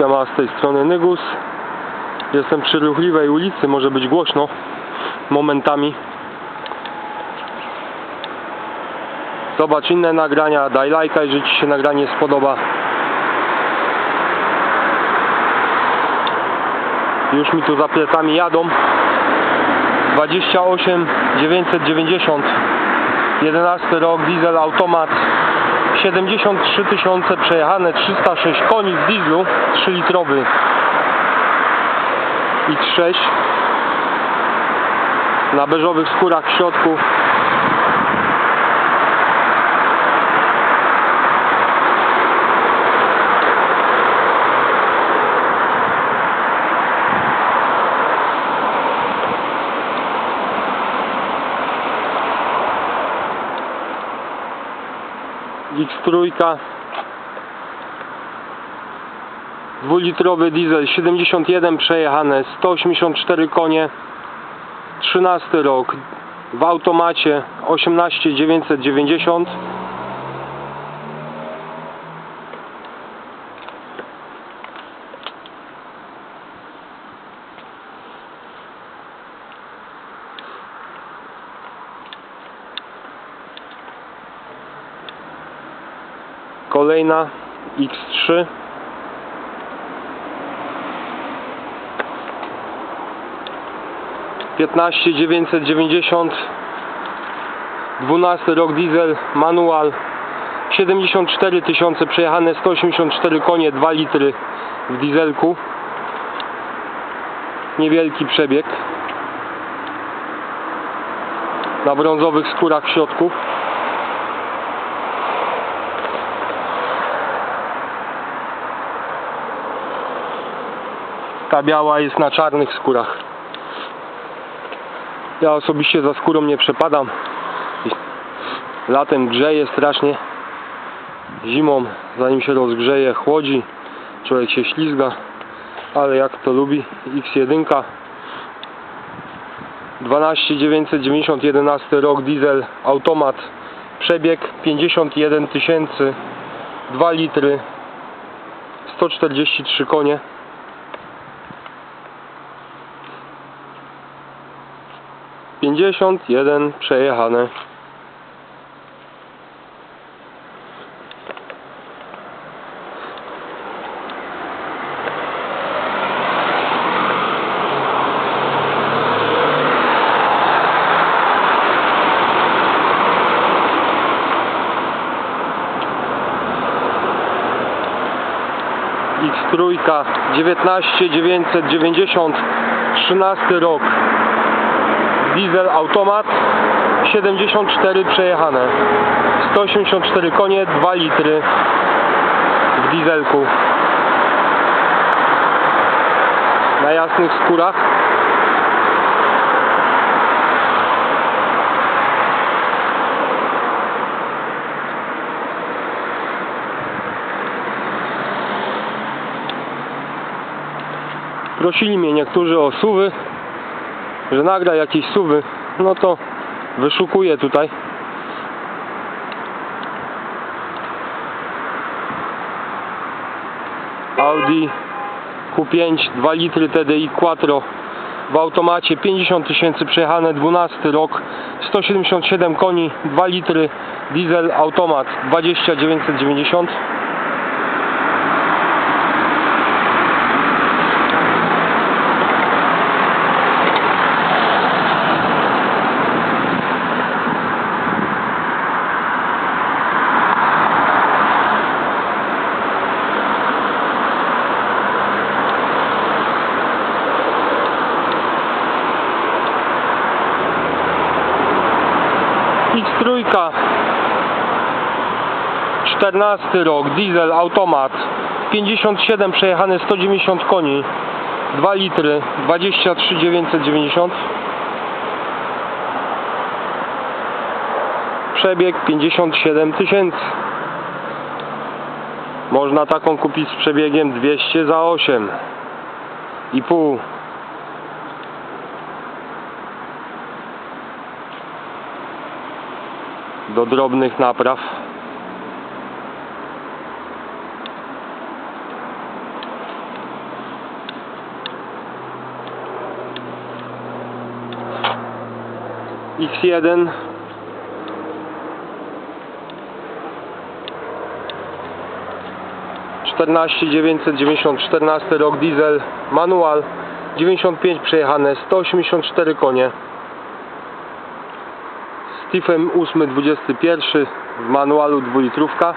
Siema, z tej strony Nygus. Jestem przy ruchliwej ulicy, może być głośno momentami. Zobacz inne nagrania, daj lajka, jeżeli Ci się nagranie spodoba. Już mi tu za plecami jadą. 28 990 11 rok, diesel, automat 73 tysiące przejechane, 306 koni z dieslu 3 litrowy X6 na beżowych skórach w środku X3 dwulitrowy diesel 71 przejechane 184 konie. 13 rok. W automacie 18 kolejna X3 15 990 12 rok diesel manual. 74 tysiące przejechane 184 konie 2 litry w dieselku. Niewielki przebieg. Na brązowych skórach w ta biała jest na czarnych skórach ja osobiście za skórą nie przepadam. Latem grzeje strasznie. Zimą, zanim się rozgrzeje, chłodzi. Człowiek się ślizga. Ale jak to lubi. X1. 12 990 11 rok diesel automat przebieg 51 tysięcy 2 litry 143 konie Pięćdziesiąt jeden przejechane. X3 19 990 13 rok diesel automat 74 przejechane. 184 konie 2 litry w dieselku. Na jasnych skórach. Prosili mnie niektórzy o suwy że nagra jakieś suwy, no to wyszukuję tutaj. Audi Q5 2 litry TDI Quattro w automacie 50 tysięcy przejechane 12 rok 177 koni 2 litry diesel automat 20 990 X3 14 rok, diesel, automat. 57 przejechane 190 koni. 2 litry 23 990 Przebieg 57 tysięcy. Można taką kupić z przebiegiem 200 za 8 i pół do drobnych napraw. X1 14990 14 rok diesel manual 95 przejechane 184 konie z TIFem 8 21 w manualu 2 litrówka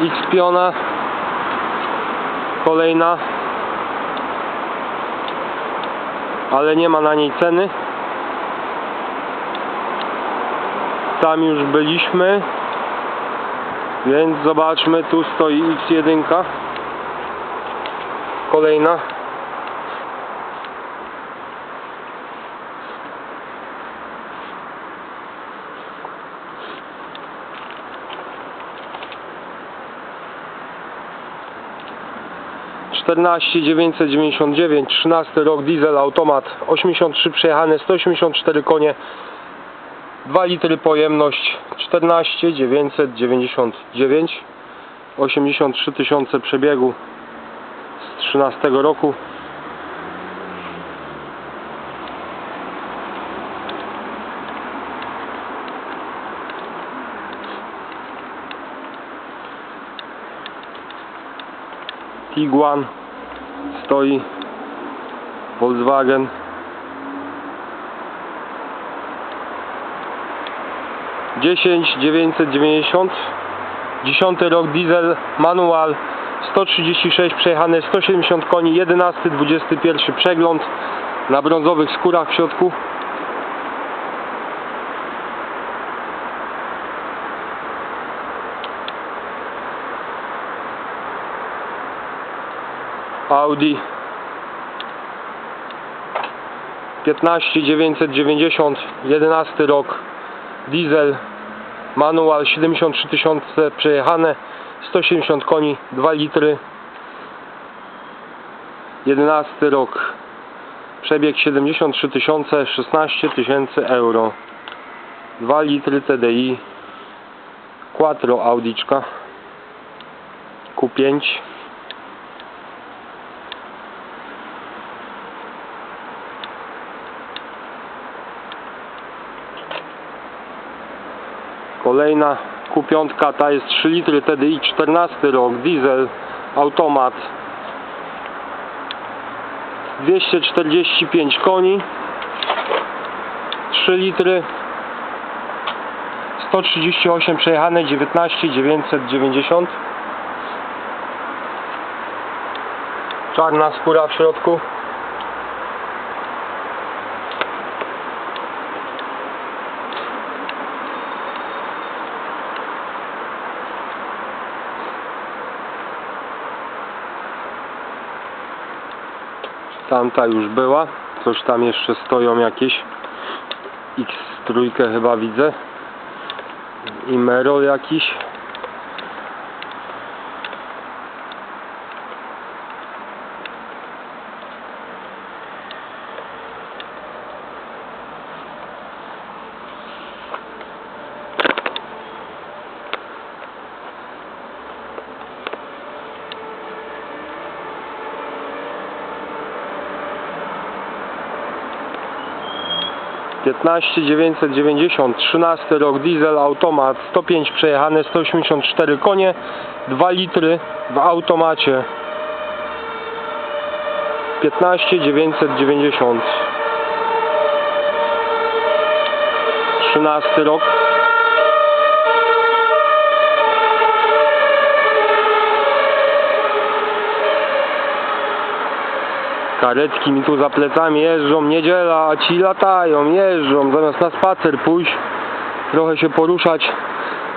X-piona kolejna. Ale nie ma na niej ceny. Tam już byliśmy więc zobaczmy tu stoi X1 kolejna. czternaście dziewięćset trzynasty rok diesel automat 83 przejechane 184 konie 2 litry pojemność 14 999 83 tysiące przebiegu z 13 roku. Tiguan stoi Volkswagen dziesięć dziewięćset dziewięćdziesiąt dziesiąty rok diesel manual 136 przejechane 170 koni 11 21 przegląd na brązowych skórach w środku. Audi 15 990 11 rok diesel manual 73 tysiące przejechane 170 koni 2 litry. 11 rok. Przebieg 73 tysiące 16 tysięcy euro. 2 litry TDI Quattro Audiczka. Q5 Kolejna Q5, ta jest 3 litry TDI, 14 rok, diesel, automat. 245 koni, 3 litry, 138 przejechane, 19 990. Czarna skóra w środku. Tamta już była. Coś tam jeszcze stoją jakieś. X3 chyba widzę. I Merol jakiś. Piętnaście dziewięćset dziewięćdziesiąt, trzynasty rok diesel, automat, 105 przejechane, 184 konie, 2 litry w automacie. 15 990 13 rok Karetki mi tu za plecami jeżdżą, niedziela, a ci latają, jeżdżą, zamiast na spacer pójść, trochę się poruszać.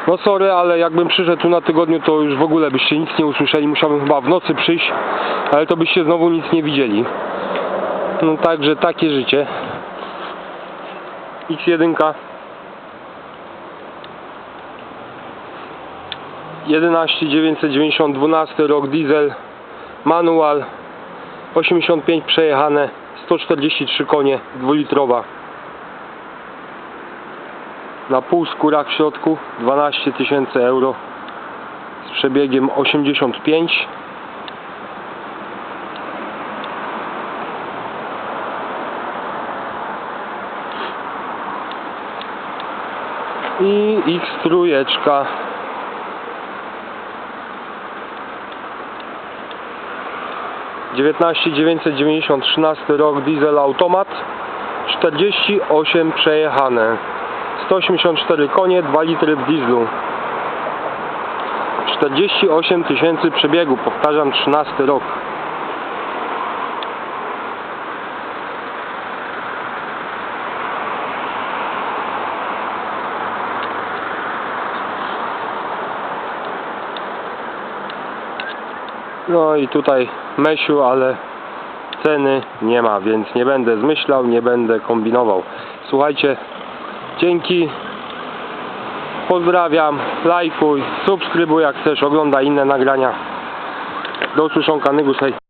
No sorry, ale jakbym przyszedł tu na tygodniu, to już w ogóle byście nic nie usłyszeli, musiałbym chyba w nocy przyjść, ale to byście znowu nic nie widzieli. No także takie życie. X1 11 990 12 rok diesel manual 85 przejechane 143 konie dwulitrowa. Na pół skórach w środku 12 tysięcy euro. Z przebiegiem 85 i X trójeczka dziewiętnaście dziewięćset dziewięćdziesiąt trzynasty rok diesel automat 48 przejechane. 184 konie 2 litry w dieslu. 48 tysięcy przebiegu powtarzam 13 rok. No i tutaj Mesiu, ale ceny nie ma, więc nie będę zmyślał, nie będę kombinował. Słuchajcie, dzięki. Pozdrawiam, lajkuj, subskrybuj jak chcesz, oglądaj inne nagrania. Do usłyszonka, Nygus, hej.